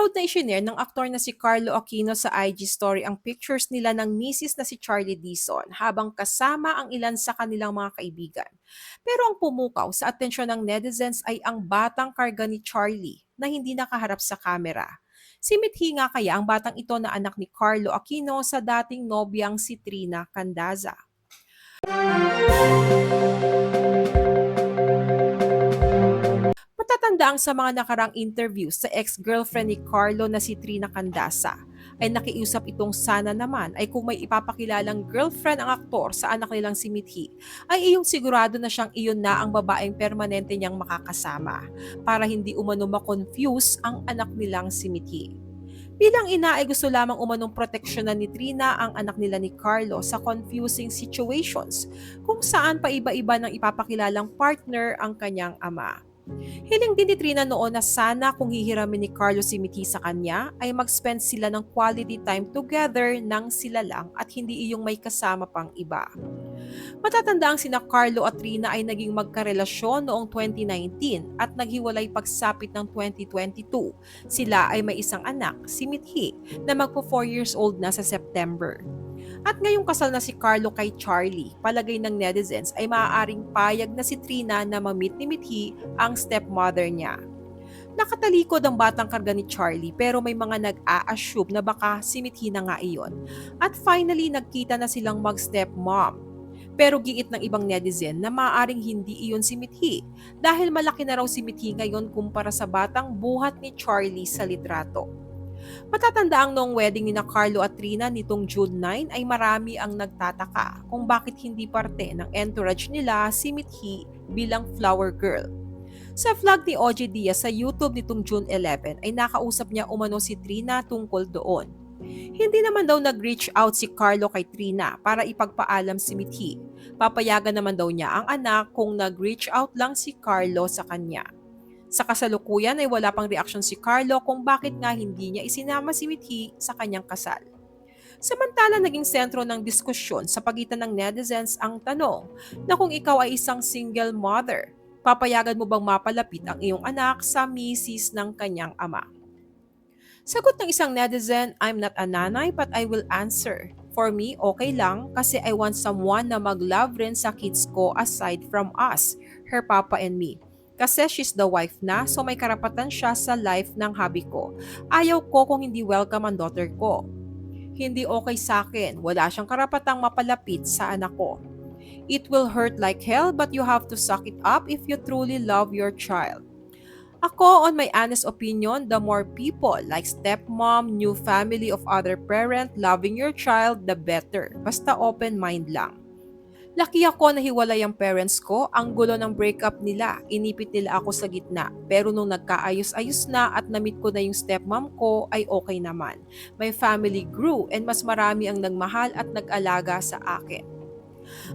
Proud na isinare ng aktor na si Carlo Aquino sa IG story ang pictures nila ng misis na si Charlie Dizon habang kasama ang ilan sa kanilang mga kaibigan. Pero ang pumukaw sa atensyon ng netizens ay ang batang karga ni Charlie na hindi nakaharap sa kamera. Simithi nga kaya ang batang ito na anak ni Carlo Aquino sa dating nobyang si Trina Candaza. Matatanda ang sa mga nakarang interviews sa ex-girlfriend ni Carlo na si Trina Candasa ay nakiusap itong sana naman ay kung may ipapakilalang girlfriend ang aktor sa anak nilang si Mithi ay iyong sigurado na siyang iyon na ang babaeng permanente niyang makakasama para hindi umano ma-confuse ang anak nilang si Mithi. Bilang ina ay gusto lamang umanong proteksyonan ni Trina ang anak nila ni Carlo sa confusing situations kung saan pa iba-iba ng ipapakilalang partner ang kanyang ama. Hiling din ni Trina noon na sana kung hihiramin ni Carlos si Mithi sa kanya ay mag-spend sila ng quality time together nang sila lang at hindi iyong may kasama pang iba. Matatanda ang sina Carlo at Trina ay naging magkarelasyon noong 2019 at naghiwalay pagsapit ng 2022. Sila ay may isang anak, si Mithi, na magpo 4 years old na sa September. At ngayong kasal na si Carlo kay Charlie, palagay ng netizens ay maaaring payag na si Trina na mamit ni Mithi ang stepmother niya. Nakatalikod ang batang karga ni Charlie pero may mga nag-a-assume na baka si Mithi na nga iyon. At finally, nagkita na silang mag-stepmom. Pero giit ng ibang netizen na maaaring hindi iyon si Mithi dahil malaki na raw si Mithi ngayon kumpara sa batang buhat ni Charlie sa litrato. Matatanda ang noong wedding ni na Carlo at Trina nitong June 9 ay marami ang nagtataka kung bakit hindi parte ng entourage nila si Mithi bilang flower girl. Sa vlog ni OJ Diaz sa YouTube nitong June 11 ay nakausap niya umano si Trina tungkol doon. Hindi naman daw nag-reach out si Carlo kay Trina para ipagpaalam si Mithi. Papayagan naman daw niya ang anak kung nag-reach out lang si Carlo sa kanya. Sa kasalukuyan ay wala pang reaksyon si Carlo kung bakit nga hindi niya isinama si Mithi sa kanyang kasal. Samantala naging sentro ng diskusyon sa pagitan ng netizens ang tanong na kung ikaw ay isang single mother, papayagan mo bang mapalapit ang iyong anak sa misis ng kanyang ama? Sagot ng isang netizen, I'm not a nanay but I will answer. For me, okay lang kasi I want someone na mag-love rin sa kids ko aside from us, her papa and me. Kasi she's the wife na, so may karapatan siya sa life ng hubby ko. Ayaw ko kung hindi welcome ang daughter ko. Hindi okay sa akin, wala siyang karapatang mapalapit sa anak ko. It will hurt like hell but you have to suck it up if you truly love your child. Ako, on my honest opinion, the more people like stepmom, new family of other parent loving your child, the better. Basta open mind lang. Laki ako na hiwalay ang parents ko, ang gulo ng breakup nila, inipit nila ako sa gitna. Pero nung nagkaayos-ayos na at namit ko na yung stepmom ko, ay okay naman. My family grew and mas marami ang nagmahal at nag-alaga sa akin.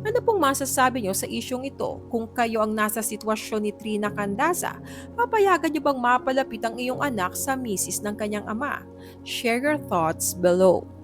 Ano pong masasabi nyo sa isyong ito kung kayo ang nasa sitwasyon ni Trina Candaza? Papayagan nyo bang mapalapit ang iyong anak sa misis ng kanyang ama? Share your thoughts below.